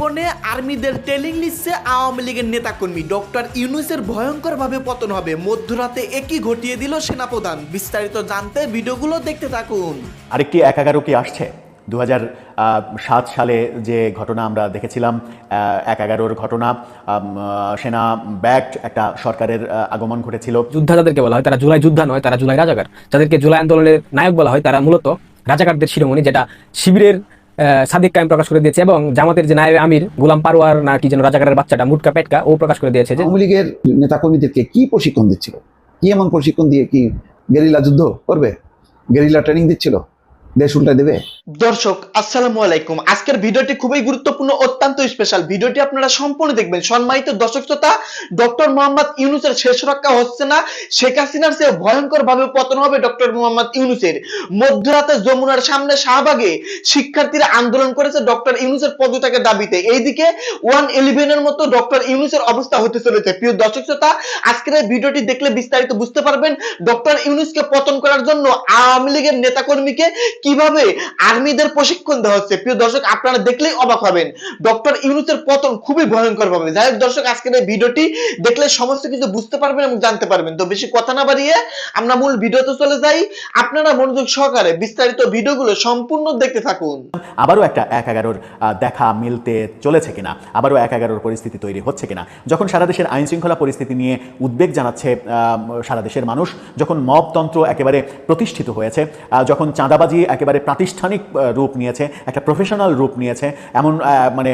গোপনে আর্মিদের ট্রেনিং নিচ্ছে আওয়ামী লীগের নেতাকর্মী। ডক্টর ইউনুসের ভয়ঙ্করভাবে পতন হবে। মধ্যরাতে একই ঘটিয়ে দিল সেনাপ্রধান। বিস্তারিত জানতে ভিডিওগুলো দেখতে থাকুন। আরেকটি এক এগারো কি আসছে? দু সাত সালে যে ঘটনা আমরা দেখেছিলাম আহ, এক এগারোর ঘটনা সেনা ব্যাক্ট একটা সরকারের আগমন ঘটেছিল। যোদ্ধা যাদেরকে বলা হয় তারা জুলাই যোদ্ধা নয় তারা জুলাই রাজাকার। যাদেরকে জুলাই আন্দোলনের নায়ক বলা হয় তারা মূলত রাজাকারদের শিরোমণি যেটা শিবিরের সাদিক কায়েম প্রকাশ করে দিয়েছে এবং জামাতের যে নায়েব আমির, গোলাম পারোয়ার না কি যেন রাজাকারের বাচ্চাটা, মুটকা পেটকা, ও প্রকাশ করে দিয়েছে যে আওয়ামী লীগের নেতাকর্মীদেরকে কি প্রশিক্ষণ দিচ্ছিল? কি এমন প্রশিক্ষণ দিয়ে কি গেরিলা যুদ্ধ করবে? গেরিলা ট্রেনিং দিচ্ছিল? দেশ উল্টা দেবে? দর্শক, আসসালামু আলাইকুম। আজকের ভিডিওটি খুবই গুরুত্বপূর্ণ, অত্যন্ত স্পেশাল ভিডিওটি আপনারা সম্পূর্ণ দেখবেন। সম্মানিত দর্শক শ্রোতা ডক্টর মোহাম্মদ ইউনুসের শেষ রক্ষা হচ্ছে না। শেখ হাসিনার চেয়ে ভয়ঙ্কর ভাবে পতন হবে ডক্টর মোহাম্মদ ইউনুসের। মধ্যরাতে যমুনার সামনে শাহবাগে শিক্ষার্থীরা আন্দোলন করেছে ডক্টর ইউনুসের পদত্যাগের দাবিতে। এইদিকে ওয়ান ইলেভেনের মতো ডক্টর ইউনুসের অবস্থা হতে চলেছে। প্রিয় দর্শক শ্রোতা, আজকের এই ভিডিওটি দেখলে বিস্তারিত বুঝতে পারবেন। ডক্টর ইউনুসকে পতন করার জন্য আওয়ামী লীগের নেতাকর্মীকে কীভাবে আর্মিদের প্রশিক্ষণ দেওয়া হচ্ছে? প্রিয় দর্শক, আপনারা দেখলেই অবাক হবেন। ডক্টর ইউনুসের পতন খুবই ভয়ঙ্কর ভাবে। যাই হোক দর্শক, আজকের এই ভিডিওটি দেখলে সমস্ত কিছু বুঝতে পারবেন এবং জানতে পারবেন। তো বেশি কথা না বাড়িয়ে আমরা মূল ভিডিওতে চলে যাই। আপনারা মনোযোগ সহকারে বিস্তারিত ভিডিওগুলো সম্পূর্ণ দেখতে থাকুন। আবারও একটা এক এগারোর দেখা মিলতে চলেছে কিনা? আবারও এক এগারোর পরিস্থিতি তৈরি হচ্ছে কিনা? যখন সারা দেশের আইন শৃঙ্খলা পরিস্থিতি নিয়ে উদ্বেগ জানাচ্ছে সারা দেশের মানুষ, যখন মবতন্ত্র একেবারে প্রতিষ্ঠিত হয়েছে যখন চাঁদাবাজি একেবারে প্রাতিষ্ঠানিক রূপ নিয়েছে, একটা প্রফেশনাল রূপ নিয়েছে। এমন মানে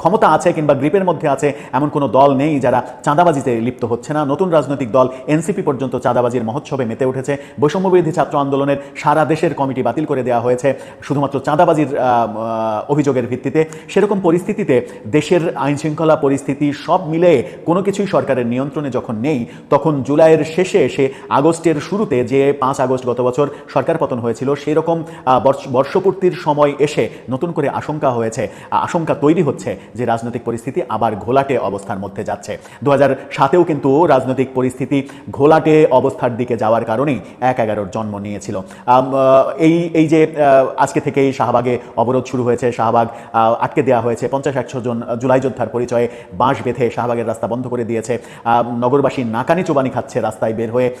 ক্ষমতা আছে কিংবা গ্রিপের মধ্যে আছে এমন কোনো দল নেই যারা চাঁদাবাজিতে লিপ্ত হচ্ছে না। নতুন রাজনৈতিক দল এনসিপি পর্যন্ত চাঁদাবাজির মহোৎসবে মেতে উঠেছে। বৈষম্যবিরোধী ছাত্র আন্দোলনের সারা দেশের কমিটি বাতিল করে দেওয়া হয়েছে, শুধুমাত্র চাঁদাবাজির অভিযোগের ভিত্তিতে। সেরকম পরিস্থিতিতে দেশের আইন শৃঙ্খলা পরিস্থিতি সব মিলে কোনো কিছুই সরকারের নিয়ন্ত্রণে যখন নেই, তখন জুলাইয়ের শেষে এসে আগস্টের শুরুতে যে পাঁচ আগস্ট গত বছর সরকার পতন হয়েছিল সেই রকম আহ, বর্ষ- বর্ষপূর্তির সময় এসে নতুন করে আশঙ্কা হয়েছে। আশঙ্কা তৈরি হচ্ছে যে রাজনৈতিক পরিস্থিতি আবার ঘোলাটে অবস্থার মধ্যে যাচ্ছে। দু হাজার সাতেও কিন্তু রাজনৈতিক পরিস্থিতি ঘোলাটে অবস্থার দিকে যাওয়ার কারণেই এক এগারোর জন্ম নিয়েছিল। এই এই যে আজকে থেকেই শাহবাগে অবরোধ শুরু হয়েছে। শাহবাগ আটকে দেওয়া হয়েছে। পঞ্চাশ একশো জন জুলাই যোদ্ধার পরিচয়ে বাঁশ বেঁধে শাহবাগের রাস্তা বন্ধ করে দিয়েছে। নগরবাসী নাকানি চোবানি খাচ্ছে রাস্তায় বের হয়ে।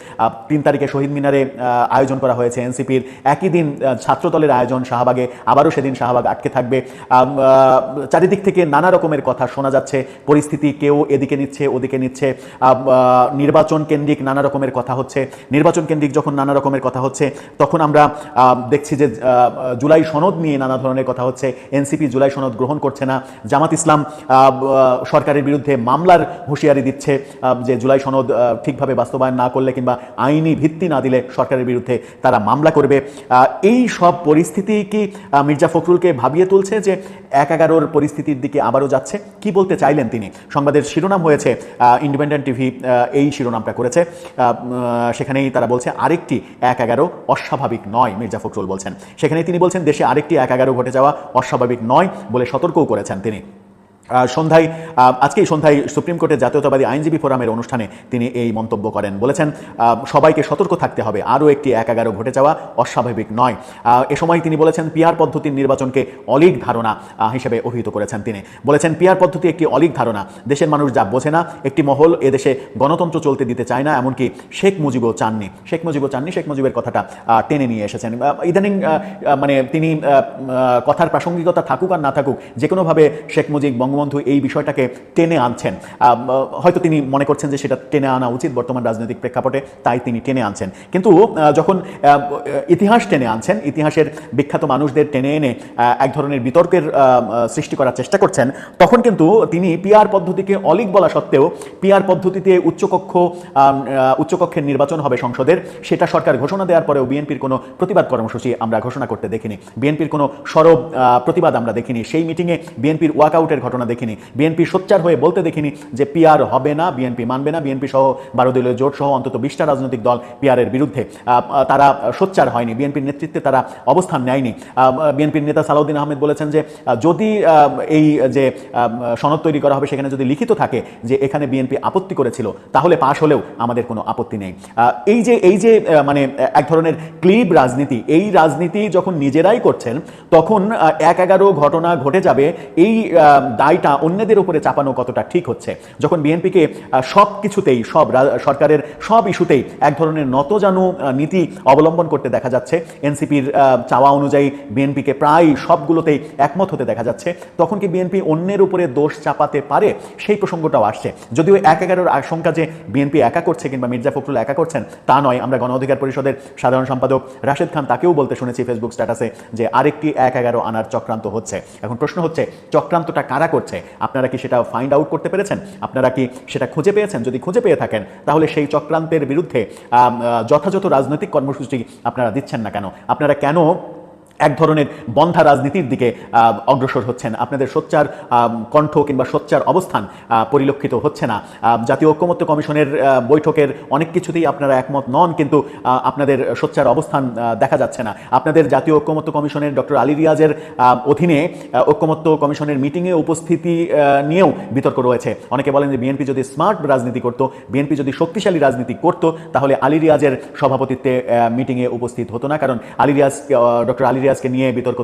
তিন তারিখে শহীদ মিনারে আয়োজন করা হয়েছে এনসিপির। একই দিন ছাত্রদলের আয়োজন, শাহবাগে আবারও সেদিন শাহবাগ আটকে থাকবে। চারিদিক থেকে নানা রকমের কথা শোনা যাচ্ছে। পরিস্থিতি কেউ এদিকে নিচ্ছে, ওদিকে নিচ্ছে। নির্বাচন কেন্দ্রিক নানা রকমের কথা হচ্ছে। নির্বাচন কেন্দ্রিক যখন নানা রকমের কথা হচ্ছে, তখন আমরা দেখছি যে জুলাই সনদ নিয়ে নানা ধরনের কথা হচ্ছে। এনসিপি জুলাই সনদ গ্রহণ করছে না। জামাত ইসলাম সরকারের বিরুদ্ধে মামলার হুঁশিয়ারি দিচ্ছে যে জুলাই সনদ ঠিকভাবে বাস্তবায়ন না করলে কিংবা আইনি ভিত্তি না দিলে সরকারের বিরুদ্ধে তারা মামলা করবে। এই সব পরিস্থিতি কি মির্জা ফখরুলকে ভাবিয়ে তুলছে যে এক এগারোর পরিস্থিতির দিকে আবারও যাচ্ছে? কি বলতে চাইলেন তিনি? সংবাদের শিরোনাম হয়েছে ইন্ডিপেন্ডেন্ট টিভি এই শিরোনামটা করেছে। সেখানেই তারা বলছে, আরেকটি এক এগারো অস্বাভাবিক নয় মির্জা ফখরুল বলছেন। সেখানেই তিনি বলছেন, দেশে আরেকটি এক এগারো ঘটে যাওয়া অস্বাভাবিক নয় বলে সতর্কও করেছেন তিনি। সন্ধ্যায় আজকেই সন্ধ্যায় সুপ্রিম কোর্টের জাতীয়তাবাদী আইনজীবী ফোরামের অনুষ্ঠানে তিনি এই মন্তব্য করেন। বলেছেন সবাইকে সতর্ক থাকতে হবে, আরও একটি এক এগারো ঘটে যাওয়া অস্বাভাবিক নয়। এ সময় তিনি বলেছেন পিয়ার পদ্ধতির নির্বাচনকে অলিক ধারণা হিসেবে অভিহিত করেছেন তিনি। বলেছেন পিয়ার পদ্ধতি একটি অলিক ধারণা, দেশের মানুষ যা বোঝে না, একটি মহল এদেশে গণতন্ত্র চলতে দিতে চায় না, এমনকি শেখ মুজিবও চাননি। শেখ মুজিবও চাননি, শেখ মুজিবের কথাটা টেনে নিয়ে এসেছেন। ইদানিং মানে তিনি কথার প্রাসঙ্গিকতা থাকুক আর না থাকুক যে কোনোভাবে শেখ মুজিব বঙ্গবন্ধু এই বিষয়টাকে টেনে আনছেন। হয়তো তিনি মনে করছেন যে সেটা টেনে আনা উচিত বর্তমান রাজনৈতিক প্রেক্ষাপটে, তাই তিনি টেনে আনছেন। কিন্তু যখন ইতিহাস টেনে আনছেন, ইতিহাসের বিখ্যাত মানুষদের টেনে এনে এক ধরনের বিতর্কের সৃষ্টি করার চেষ্টা করছেন, তখন কিন্তু তিনি পিআর পদ্ধতিকে অলিক বলা সত্ত্বেও, পিআর পদ্ধতিতে উচ্চকক্ষ উচ্চকক্ষের নির্বাচন হবে সংসদের, সেটা সরকার ঘোষণা দেওয়ার পরেও বিএনপির কোনো প্রতিবাদ কর্মসূচি আমরা ঘোষণা করতে দেখিনি। বিএনপির কোনো সরব প্রতিবাদ আমরা দেখিনি। সেই মিটিংয়ে বিএনপির ওয়াকআউটের ঘটনা দেখিনি। বিএনপি সোচ্চার হয়ে বলতে দেখিনি যে পিআর হবে না বিএনপি মানবে না বিএনপি সহ বারো দলীয় জোট সহ অন্তত বিশটা রাজনৈতিক দল পিআরের বিরুদ্ধে। তারা সোচ্চার হয়নি। বিএনপির নেতৃত্বে তারা অবস্থান নেয়নি। বিএনপির নেতা সালাউদ্দিন আহমেদ বলেছেন যে যদি এই যে সনদ তৈরি করা হবে সেখানে যদি লিখিত থাকে যে এখানে বিএনপি আপত্তি করেছিল তাহলে পাশ হলেও আমাদের কোনো আপত্তি নেই। এই যে এই যে মানে এক ধরনের ক্লিব রাজনীতি এই রাজনীতি যখন নিজেরাই করছেন তখন এক এগারো ঘটনা ঘটে যাবে। এই আহ, দায়টা অন্যদের উপরে চাপানো কতটা ঠিক হচ্ছে? যখন বিএনপিকে সব কিছুতেই সব সরকারের সব ইস্যুতেই এক ধরনের নতজানু নীতি অবলম্বন করতে দেখা যাচ্ছে, এনসিপির চাওয়া অনুযায়ী বিএনপিকে প্রায় সবগুলোতেই একমত হতে দেখা যাচ্ছে, তখন কি বিএনপি অন্যের উপরে দোষ চাপাতে পারে? সেই প্রসঙ্গটাও আসছে। যদিও এক এগারোর আশঙ্কা যে বিএনপি একা করছে কিংবা মির্জা ফখরুল একা করছেন, তা নয়, আমরা গণ অধিকার পরিষদের সাধারণ সম্পাদক রাশেদ খান তাকেও বলতে শুনেছি ফেসবুক স্ট্যাটাসে যে আরেকটি এক এগারো আনার চক্রান্ত হচ্ছে। এখন প্রশ্ন হচ্ছে, চক্রান্তটা কারা করছে? আপনারা কি সেটা ফাইন্ড আউট করতে পেরেছেন? আপনারা কি সেটা খুঁজে পেয়েছেন? যদি খুঁজে পেয়ে থাকেন, তাহলে সেই চক্রান্তের বিরুদ্ধে যথাযথ রাজনৈতিক কর্মসূচি আপনারা দিচ্ছেন না কেন? আপনারা কেন এক ধরনের বন্ধা রাজনীতির দিকে অগ্রসর হচ্ছেন। আপনাদের সোচ্চার কণ্ঠ কিংবা সোচ্চার অবস্থান পরিলক্ষিত হচ্ছে না। জাতীয় ঐক্যমত্য কমিশনের বৈঠকের অনেক কিছুতেই আপনারা একমত নন, কিন্তু আপনাদের সোচ্চার অবস্থান দেখা যাচ্ছে না। আপনাদের জাতীয় ঐক্যমত্য কমিশনের ডক্টর আলী রিয়াজের অধীনে ঐক্যমত্য কমিশনের মিটিংয়ে উপস্থিতি নিয়েও বিতর্ক রয়েছে। অনেকে বলেন যে বিএনপি যদি স্মার্ট রাজনীতি করতো, বিএনপি যদি শক্তিশালী রাজনীতি করতো, তাহলে আলী রিয়াজের সভাপতিত্বে মিটিংয়ে উপস্থিত হতো না। কারণ আলী রিয়াজ ডক্টর আলী রিয়াজকে নিয়ে বিতর্ক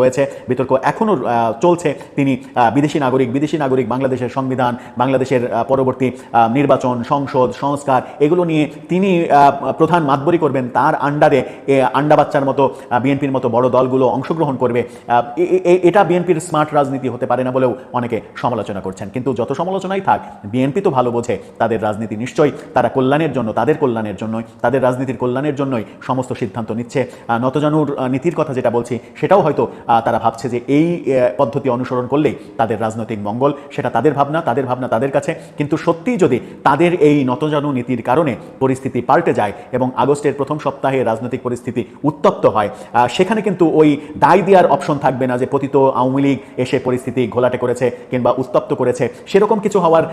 রয়েছে, বিতর্ক এখনও চলছে। তিনি বিদেশি নাগরিক বিদেশি নাগরিক বাংলাদেশের সংবিধান, বাংলাদেশের পরবর্তী নির্বাচন, সংসদ, সংস্কার, এগুলো নিয়ে তিনি প্রধান মাতবরি করবেন। তার আন্ডারে আন্ডা বাচ্চার মতো বিএনপির মতো বড় দলগুলো অংশগ্রহণ করবে। এটা বিএনপির স্মার্ট রাজনীতি হতে পারে না বলেও অনেকে সমালোচনা করছেন। কিন্তু যত সমালোচনাই থাক, বিএনপি তো ভালো বোঝে, তাদের রাজনীতি নিশ্চয়ই তারা কল্যাণের জন্য, তাদের কল্যাণের জন্যই, তাদের রাজনীতির কল্যাণের জন্যই সমস্ত সিদ্ধান্ত নিচ্ছে। নতজানুর নীতির কথা যেটা বলছি, সেটাও হয়তো তারা ভাবছে যে এই পদ্ধতি অনুসরণ করলেই তাদের রাজনৈতিক মঙ্গল, সেটা তাদের ভাবনা তাদের ভাবনা তাদের কাছে। কিন্তু সত্যিই যদি তাদের এই নতজানু নীতির কারণে পরিস্থিতি পাল্টে যায় এবং আগস্টের প্রথম সপ্তাহে রাজনৈতিক পরিস্থিতি উত্তপ্ত হয় সেখানে কিন্তু ওই দায় দেওয়ার অপশন থাকবে না যে পতিত আওয়ামী লীগ এসে পরিস্থিতি ঘোলাটে করেছে কিংবা উত্তপ্ত করেছে, সেরকম কিছু হওয়ার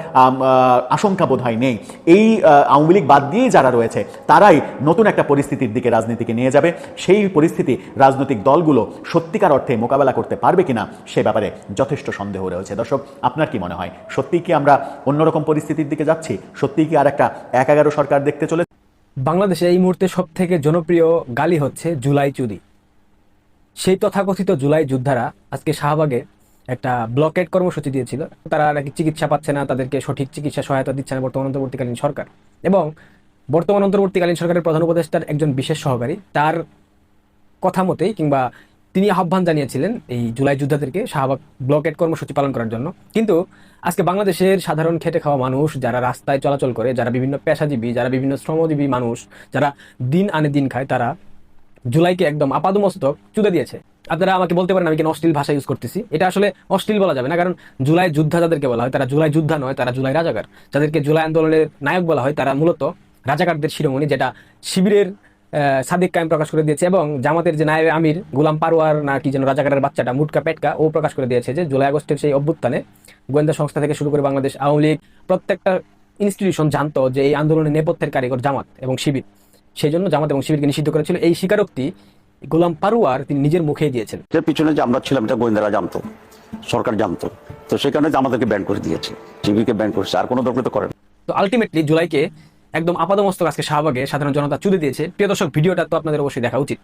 আশঙ্কা বোধ হয় নেই। এই আওয়ামী লীগ বাদ দিয়েই যারা রয়েছে, তারাই নতুন একটা পরিস্থিতির দিকে রাজনীতিকে নিয়ে যাবে। সেই পরিস্থিতি রাজনৈতিক দলগুলো সত্যিকার অর্থে মোকাবেলা করতে পারবে কিনা সে ব্যাপারে যথেষ্ট সন্দেহ রয়েছে। দর্শক, আপনার কি মনে হয়? সত্যিই কি আমরা অন্যরকম পরিস্থিতির দিকে যাচ্ছি? সত্যিই কি আর একটা এক এগারো সরকার দেখতে চলে বাংলাদেশে এই মুহূর্তে সব থেকে জনপ্রিয় গালি হচ্ছে জুলাই চুরি। সেই তথাকথিত জুলাই যোদ্ধারা আজকে শাহবাগে একটা ব্লকেট কর্মসূচি দিয়েছিল। তারা নাকি চিকিৎসা পাচ্ছে না, তাদেরকে সঠিক চিকিৎসা সহায়তা দিচ্ছে না বর্তমান অন্তর্বর্তীকালীন সরকার। এবং বর্তমান অন্তর্বর্তীকালীন সরকারের প্রধান উপদেষ্টার একজন বিশেষ সহকারী, তার কথা মতেই কিংবা তিনি আহ্বান জানিয়েছিলেন এই জুলাই যোদ্ধাদেরকে শাহবাগ ব্লকেট কর্মসূচি পালন করার জন্য। কিন্তু আজকে বাংলাদেশের সাধারণ খেটে খাওয়া মানুষ, যারা রাস্তায় চলাচল করে, যারা বিভিন্ন পেশাজীবী, যারা বিভিন্ন শ্রমজীবী মানুষ, যারা দিন আনে দিন খায়, তারা জুলাইকে একদম আপাদমস্তক চুদে দিয়েছে। আপনারা আমাকে বলতে পারেন আমি কেন অশ্লীল ভাষা ইউজ করতেছি। এটা আসলে অশ্লীল বলা যাবে না, কারণ জুলাই যোদ্ধা যাদেরকে বলা হয়, তারা জুলাই যোদ্ধা নয়, তারা জুলাই রাজাকার। যাদেরকে জুলাই আন্দোলনের নায়ক বলা হয়, তারা মূলত রাজাকারদের শিরোমণি, যেটা শিবিরের সাদিক কায়েম প্রকাশ করে দিয়েছে এবং জামাতের যে নায়েব আমির গোলাম পারোয়ার না কি যেন রাজাকারের বাচ্চাটা মুটকা পেটকা ও প্রকাশ করে দিয়েছে যে জুলাই আগস্টের সেই অভ্যুত্থানে গোয়েন্দা সংস্থা থেকে শুরু করে বাংলাদেশ আওয়ামী লীগ প্রত্যেকটা ইনস্টিটিউশন জানতো যে এই আন্দোলনের নেপথ্যের কারিগর জামাত এবং শিবির। সেই জন্য জামাত এবং শিবিরকে নিষিদ্ধ করেছিল। এই স্বীকারোক্তি গোলাম পারোয়ার তিনি নিজের মুখেই দিয়েছেন। এর পিছনে যে আমরা ছিলাম এটা গোয়েন্দারা জানতো সরকার জানতো। তো সেই কারণে যে আমাদেরকে ব্যান করে দিয়েছে। টিভিকে ব্যান করেছে আর কোনো দরকার তো করে তো আলটিমেটলি জুলাইকে একদম আপাদমস্তক আজকে শাহবাগে সাধারণ জনতা চুদে দিয়েছে। প্রিয় দর্শক ভিডিওটা তো আপনাদের অবশ্যই দেখা উচিত।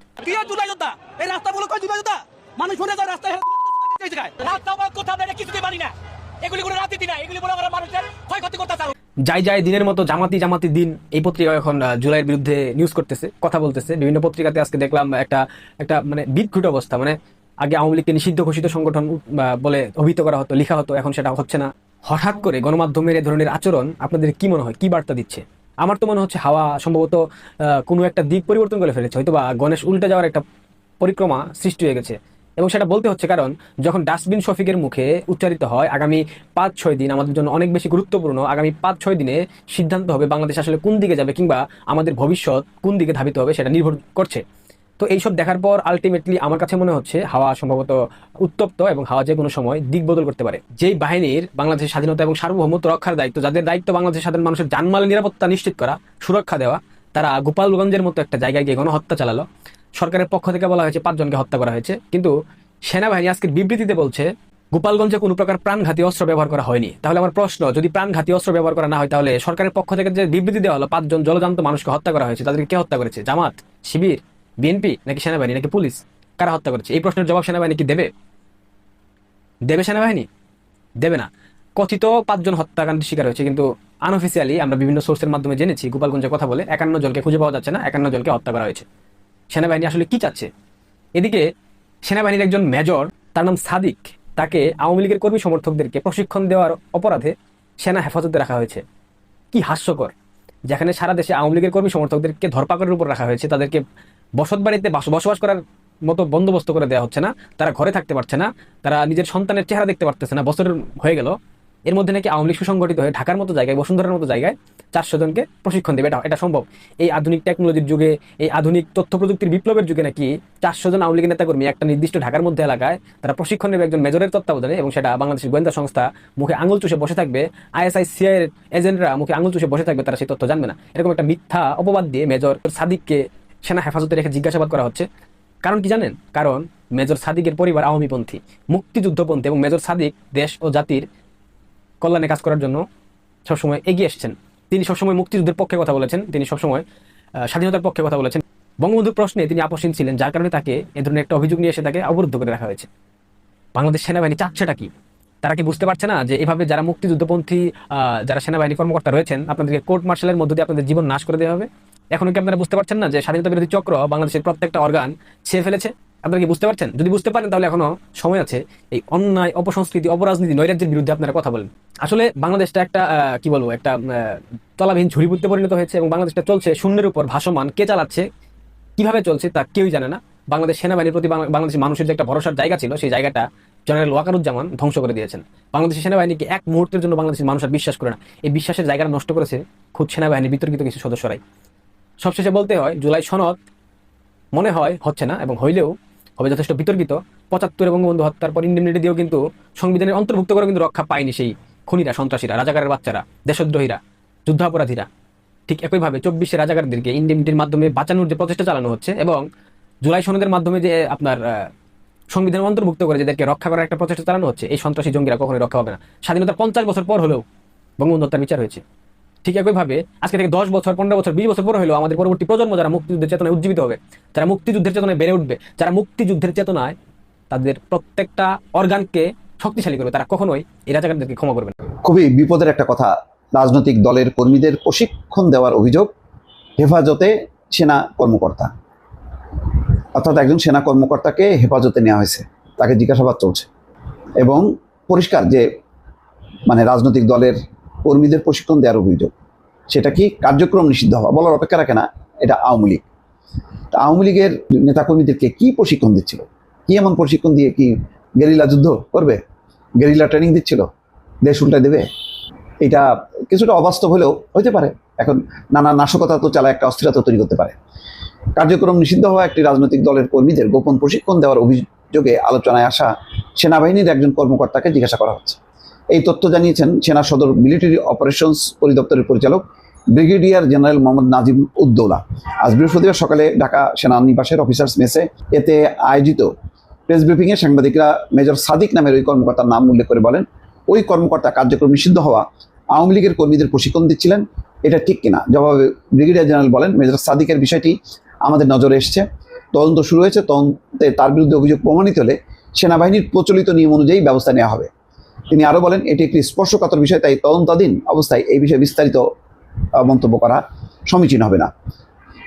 এই রাস্তাগুলো কয় জুলাই যোদ্ধা? মানুষ মনে যায় রাস্তায় রাস্তা কোথাও দেয় পারি না। এগুলি কোনো রাজনীতি না এগুলি বলে মানুষের ক্ষয়ক্ষতি করতে চাও যাই যাই দিনের মতো জামাতি জামাতি দিন এই পত্রিকা এখন জুলাইয়ের বিরুদ্ধে নিউজ করতেছে কথা বলতেছে। বিভিন্ন পত্রিকাতে আজকে দেখলাম একটা একটা মানে বিদঘুট অবস্থা। মানে আগে আওয়ামী লীগকে নিষিদ্ধ ঘোষিত সংগঠন বলে অভিহিত করা হতো লেখা হতো এখন সেটা হচ্ছে না। হঠাৎ করে গণমাধ্যমের এ ধরনের আচরণ আপনাদের কি মনে হয়? কি বার্তা দিচ্ছে? আমার তো মনে হচ্ছে হাওয়া সম্ভবত কোনো একটা দিক পরিবর্তন করে ফেলেছে। হয়তো বা গণেশ উল্টে যাওয়ার একটা পরিক্রমা সৃষ্টি হয়ে গেছে। এবং সেটা বলতে হচ্ছে কারণ, যখন ডাস্টবিন শফিকের মুখে উচ্চারিত হয়, আগামী পাঁচ ছয় দিন আমাদের জন্য অনেক বেশি গুরুত্বপূর্ণ, আগামী পাঁচ ছয় দিনে সিদ্ধান্ত হবে বাংলাদেশ আসলে কোন দিকে যাবে কিংবা আমাদের ভবিষ্যৎ কোন দিকে ধাবিত হবে সেটা নির্ভর করছে। তো এইসব দেখার পর আলটিমেটলি আমার কাছে মনে হচ্ছে হাওয়া সম্ভবত উত্তপ্ত এবং হাওয়া যে কোনো সময় দিক বদল করতে পারে। যেই বাহিনীর বাংলাদেশের স্বাধীনতা এবং সার্বভৌমত্ব রক্ষার দায়িত্ব, যাদের দায়িত্ব বাংলাদেশের সাধারণ মানুষের জানমালের নিরাপত্তা নিশ্চিত করা, সুরক্ষা দেওয়া, তারা গোপালগঞ্জের মতো একটা জায়গায় গিয়ে গণহত্যা চালালো। সরকারের পক্ষ থেকে বলা হয়েছে পাঁচজনকে হত্যা করা হয়েছে। কিন্তু সেনাবাহিনী আজকের বিবৃতিতে বলছে, গোপালগঞ্জে কোনো প্রকার প্রাণঘাতী অস্ত্র ব্যবহার করা হয়নি। তাহলে আমার প্রশ্ন, যদি প্রাণঘাতী অস্ত্র ব্যবহার করা না হয় তাহলে সরকারের পক্ষ থেকে যে বিবৃতি দেওয়া হলো, পাঁচজন জলজান্ত মানুষকে হত্যা করা হয়েছে, তাদেরকে কে হত্যা করেছে? জামাত? শিবির? বিএনপি নাকি সেনাবাহিনী নাকি পুলিশ? কারা হত্যা করেছে? এই প্রশ্নের জবাব সেনাবাহিনী কি দেবে? দেবে সেনাবাহিনী? দেবে না। কথিত পাঁচজন হত্যাকাণ্ডের শিকার হয়েছে, কিন্তু আনঅফিসিয়ালি আমরা বিভিন্ন সোর্সের মাধ্যমে জেনেছি গোপালগঞ্জে কথা বলে একান্ন জনকে খুঁজে পাওয়া যাচ্ছে না, একান্ন জনকে হত্যা করা হয়েছে। সেনাবাহিনী আসলে কি চাচ্ছে? এদিকে সেনাবাহিনীর একজন মেজর তার নাম সাদিক, তাকে আওয়ামী লীগের কর্মী সমর্থকদেরকে প্রশিক্ষণ দেওয়ার অপরাধে সেনা হেফাজতে রাখা হয়েছে। কি হাস্যকর! যেখানে সারা দেশে আওয়ামী লীগের কর্মী সমর্থকদেরকে ধরপাকড়ের উপর রাখা হয়েছে, তাদেরকে বসত বাড়িতে বসবাস করার মতো বন্দোবস্ত করে দেওয়া হচ্ছে না, তারা ঘরে থাকতে পারছে না, তারা নিজের সন্তানের চেহারা দেখতে পারতেছে না বছর হয়ে গেল। এর মধ্যে নাকি আওয়ামী লীগ সুসংগঠিত হয়ে ঢাকার মতো জায়গায়, বসুন্ধরার মতো জায়গায় চারশো জনকে প্রশিক্ষণ দেবে। এটা এটা সম্ভব। এই আধুনিক টেকনোলজির যুগে, এই আধুনিক তথ্য প্রযুক্তির বিপ্লবের যুগে নাকি চারশো জন আওয়ামী লীগের নেতাকর্মী একটা নির্দিষ্ট ঢাকার মধ্যে এলাকায় তারা প্রশিক্ষণ নেবে একজন মেজরের তত্ত্বাবধানে এবং সেটা বাংলাদেশের গোয়েন্দা সংস্থা মুখে আঙুল চুষে বসে থাকবে। আইএসআই সিআই এর এজেন্টরা মুখে আঙুল চুষে বসে থাকবে, তারা সেই তথ্য জানবে না। এরকম একটা মিথ্যা অপবাদ দিয়ে মেজর সাদিককে সেনা হেফাজতে রেখে জিজ্ঞাসাবাদ করা হচ্ছে। কারণ কি জানেন? কারণ মেজর সাদিকের পরিবার আওয়ামীপন্থী, মুক্তিযুদ্ধপন্থী এবং মেজর সাদিক দেশ ও জাতির কল্যাণে কাজ করার জন্য সবসময় এগিয়ে এসেছেন। তিনি সবসময় মুক্তিযুদ্ধের পক্ষে কথা বলেছেন, তিনি সবসময় স্বাধীনতার পক্ষে কথা বলেছেন। বঙ্গবন্ধুর প্রশ্নে তিনি আপসীন ছিলেন, যার কারণে তাকে এ ধরনের একটা অভিযোগ নিয়ে এসে তাকে অবরুদ্ধ করে রাখা হয়েছে। বাংলাদেশ সেনাবাহিনী চাচ্ছেটা কি? তারা কি বুঝতে পারছে না যে এভাবে যারা মুক্তিযুদ্ধপন্থী যারা সেনাবাহিনী কর্মকর্তা রয়েছেন, আপনাদেরকে কোর্ট মার্শালের মধ্য দিয়ে আপনাদের জীবন নাশ করে দেওয়া হবে? এখনও কি আপনারা বুঝতে পারছেন না যে স্বাধীনতা বিরোধী চক্র বাংলাদেশের প্রত্যেকটা অর্গান ছেয়ে ফেলেছে? আপনারা কি বুঝতে পারছেন? যদি বুঝতে পারেন, তাহলে এখনও সময় আছে এই অন্যায়, অপসংস্কৃতি, অপরাজনীতি, নৈরাজ্যের বিরুদ্ধে আপনারা কথা বলেন। আসলে বাংলাদেশটা একটা কি বলব, একটা তলাবিহীন ঝুড়িপুত্তে পরিণত হয়েছে এবং বাংলাদেশটা চলছে শূন্যের উপর ভাসমান। কে চালাচ্ছে, কীভাবে চলছে তা কেউই জানে না। বাংলাদেশ সেনাবাহিনীর প্রতি বাংলাদেশের মানুষের যে একটা ভরসার জায়গা ছিল, সেই জায়গাটা জেনারেল ওয়াকারুজ্জামান ধ্বংস করে দিয়েছেন। বাংলাদেশের সেনাবাহিনীকে এক মুহূর্তের জন্য বাংলাদেশের মানুষ আর বিশ্বাস করে না। এই বিশ্বাসের জায়গাটা নষ্ট করেছে খুদ সেনাবাহিনীর বিতর্কিত কিছু সদস্যরাই। সবশেষে বলতে হয়, জুলাই সনদ মনে হয় হচ্ছে না এবং হইলেও হবে যথেষ্ট বিতর্কিত। পঁচাত্তর বঙ্গবন্ধু হত্যার পর ইন্ডিমনিটি দিয়েও কিন্তু সংবিধানের অন্তর্ভুক্ত করে কিন্তু রক্ষা পায়নি সেই খুনিরা, সন্ত্রাসীরা, রাজাকারের বাচ্চারা, দেশদ্রোহীরা, যুদ্ধাপরাধীরা। ঠিক একইভাবে চব্বিশে রাজাকারদেরকে ইন্ডিমনিটির মাধ্যমে বাঁচানোর যে প্রচেষ্টা চালানো হচ্ছে এবং জুলাই সনদের মাধ্যমে যে আপনার সংবিধান অন্তর্ভুক্ত করে যাদেরকে রক্ষা করার একটা প্রচেষ্টা চালানো হচ্ছে, এই সন্ত্রাসী জঙ্গিরা কখনোই রক্ষা হবে না। স্বাধীনতার পঞ্চাশ বছর পর হলেও বঙ্গবন্ধু হত্যার বিচার হয়েছে। ঠিক একইভাবে আজকে থেকে দশ বছর, পনেরো বছর, বিশ বছর পরে হলেও আমাদের পরবর্তী প্রজন্ম যারা মুক্তিযুদ্ধের চেতনায় উজ্জীবিত হবে, যারা মুক্তিযুদ্ধের চেতনায় বেড়ে উঠবে, যারা মুক্তিযুদ্ধের চেতনায় তাদের প্রত্যেকটা অর্গানকে শক্তিশালী করবে, তারা কখনোই এই রাজাকারদেরকে ক্ষমা করবে না। খুবই বিপদের একটা কথা, রাজনৈতিক দলের কর্মীদের প্রশিক্ষণ দেওয়ার অভিযোগ, হেফাজতে সেনা কর্মকর্তা। অর্থাৎ একজন সেনা কর্মকর্তাকে হেফাজতে নেওয়া হয়েছে, তাকে জিজ্ঞাসাবাদ চলছে। এবং পরিষ্কার যে মানে রাজনৈতিক দলের কর্মীদের প্রশিক্ষণ দেওয়ার অভিযোগ। সেটা কি কার্যক্রম নিষিদ্ধ হওয়া? বলার অপেক্ষা রাখে না, এটা আওয়ামী লীগ। তা আওয়ামী লীগের নেতাকর্মীদেরকে কি প্রশিক্ষণ দিচ্ছিল? কি এমন প্রশিক্ষণ দিয়ে কি গেরিলা যুদ্ধ করবে? গেরিলা ট্রেনিং দিচ্ছিল? দেশ উল্টায় দেবে? এটা কিছুটা অবাস্তব হলেও হইতে পারে। এখন নানা নাশকতা তো চালা একটা অস্থিরতা তৈরি করতে পারে। কার্যক্রম নিষিদ্ধ হওয়া একটি রাজনৈতিক দলের কর্মীদের গোপন প্রশিক্ষণ দেওয়ার অভিযোগে আলোচনায় আসা সেনাবাহিনীর একজন কর্মকর্তাকে জিজ্ঞাসা করা হচ্ছে। এই তথ্য জানিয়েছেন সেনা সদর মিলিটারি অপারেশনস পরিদপ্তরের পরিচালক ব্রিগেডিয়ার জেনারেল মোহাম্মদ নাজিম উদ্দৌলা। আজ বৃহস্পতিবার সকালে ঢাকা সেনানিবাসের অফিসার্স মেসে এতে আয়োজিত প্রেস ব্রিফিংয়ে সাংবাদিকরা মেজর সাদিক নামের ওই কর্মকর্তার নাম উল্লেখ করে বলেন, ওই কর্মকর্তা কার্যক্রম নিষিদ্ধ হওয়া আওয়ামী লীগের কর্মীদের প্রশিক্ষণ দিচ্ছিলেন, এটা ঠিক কিনা? জবাবে ব্রিগেডিয়ার জেনারেল বলেন, মেজর সাদিকের বিষয়টি আমাদের নজরে এসছে। তদন্ত শুরু হয়েছে, তদন্তে তার বিরুদ্ধে অভিযোগ প্রমাণিত হলে সেনাবাহিনীর প্রচলিত নিয়ম অনুযায়ী ব্যবস্থা নেওয়া হবে। তিনি আরও বলেন, এটি একটি স্পর্শকাতর বিষয়, তাই তদন্তাধীন অবস্থায় এই বিষয়ে বিস্তারিত মন্তব্য করা সমীচীন হবে না।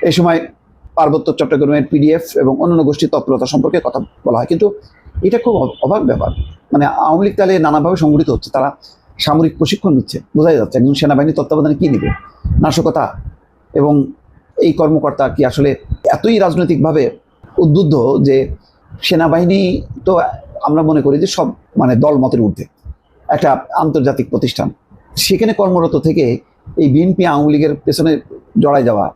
এই সময় পার্বত্য চট্টগ্রামের পিডিএফ এবং অন্যান্য গোষ্ঠীর তৎপরতা সম্পর্কে কথা বলা হয়। কিন্তু এটা খুব অ- অবাক ব্যাপার। মানে আওয়ামী লীগ তাহলে নানাভাবে সংগঠিত হচ্ছে। তারা সামরিক প্রশিক্ষণ নিচ্ছে। বোঝাই যাচ্ছে একজন সেনাবাহিনীর তত্ত্বাবধানে কী নেবে? নাশকতা এবং এই কর্মকর্তা কি আসলে এতই রাজনৈতিকভাবে উদ্বুদ্ধ যে সেনাবাহিনী তো আমরা মনে করি যে সব মানে দল মতের ঊর্ধ্বে। একটা আন্তর্জাতিক প্রতিষ্ঠান। সেখানে কর্মরত থেকে এই বিএনপি আওয়ামী লীগের পেছনে জড়ায় যাওয়া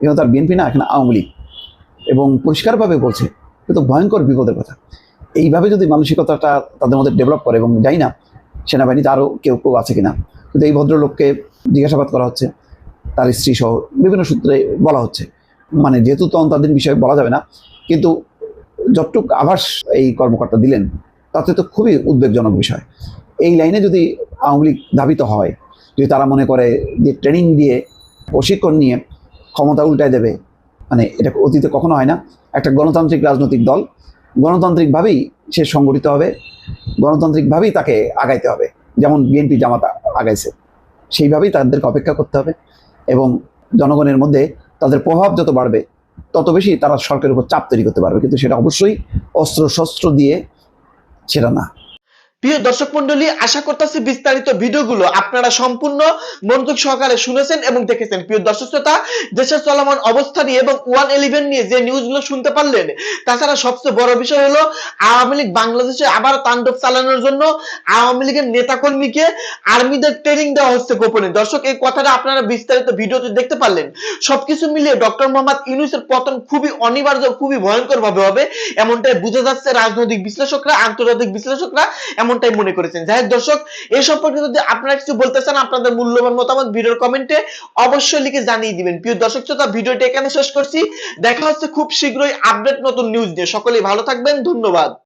এখানে তার বিএনপি না, এখানে আওয়ামী লীগ। এবং পরিষ্কারভাবে বলছে কিন্তু ভয়ঙ্কর বিপদের কথা। এইভাবে যদি মানসিকতাটা তাদের মধ্যে ডেভেলপ করে, এবং যাই না সেনাবাহিনীতে আরও কেউ কেউ আছে কিনা, কিন্তু এই ভদ্রলোককে জিজ্ঞাসাবাদ করা হচ্ছে, তার স্ত্রী সহ বিভিন্ন সূত্রে বলা হচ্ছে। মানে যেহেতু তদন্তাধীন বিষয়ে বলা যাবে না, কিন্তু যতটুক আভাস এই কর্মকর্তা দিলেন, তাতে তো খুবই উদ্বেগজনক বিষয়। এই লাইনে যদি আওয়ামী লীগ ধাবিত হয়, যদি তারা মনে করে যে ট্রেনিং দিয়ে প্রশিক্ষণ নিয়ে ক্ষমতা উল্টায় দেবে মানে এটা অতীতে কখনো হয় না, একটা গণতান্ত্রিক রাজনৈতিক দল গণতান্ত্রিকভাবেই সে সংগঠিত হবে, গণতান্ত্রিকভাবেই তাকে আগাইতে হবে, যেমন বিএনপি জামাত আগাইছে, সেইভাবেই তাদেরকে অপেক্ষা করতে হবে এবং জনগণের মধ্যে তাদের প্রভাব যত বাড়বে, তত বেশি তারা সরকারের উপর চাপ তৈরি করতে পারবে, কিন্তু সেটা অবশ্যই অস্ত্র শস্ত্র দিয়ে সেটা না। প্রিয় দর্শক মন্ডলী, আশা করতেছি বিস্তারিত ভিডিওগুলো আপনারা সম্পূর্ণ মনোযোগ সহকারে শুনেছেন এবং দেখেছেন। প্রিয় দর্শক শ্রোতা, দেশের চলমান অবস্থা নিয়ে এবং ওয়ান ইলেভেন নিয়ে যে নিউজগুলো শুনতে পারলেন, তাছাড়া সবচেয়ে বড় বিষয় হলো আওয়ামী লীগ বাংলাদেশে আবার তাণ্ডব চালানোর জন্য আওয়ামী লীগের নেতাকর্মীকে আর্মিদের ট্রেনিং দেওয়া হচ্ছে গোপনে। দর্শক, এই কথাটা আপনারা বিস্তারিত ভিডিওতে দেখতে পারলেন। সবকিছু মিলিয়ে ডক্টর মোহাম্মদ ইউনুসের পতন খুবই অনিবার্য, খুবই ভয়ঙ্কর ভাবে হবে। এমনটাই বোঝা যাচ্ছে রাজনৈতিক বিশ্লেষকরা, আন্তর্জাতিক বিশ্লেষকরা এমনটাই মনে করেছেন। যাই দর্শক, এ সম্পর্কে যদি আপনারা কিছু বলতে চান, আপনাদের মূল্যবান মতামত ভিডিওর কমেন্টে অবশ্যই লিখে জানিয়ে দিবেন। প্রিয় দর্শক শ্রোতা, ভিডিওটি এখানে শেষ করছি। দেখা হচ্ছে খুব শীঘ্রই আপডেট নতুন নিউজ নিয়ে। সকলেই ভালো থাকবেন, ধন্যবাদ।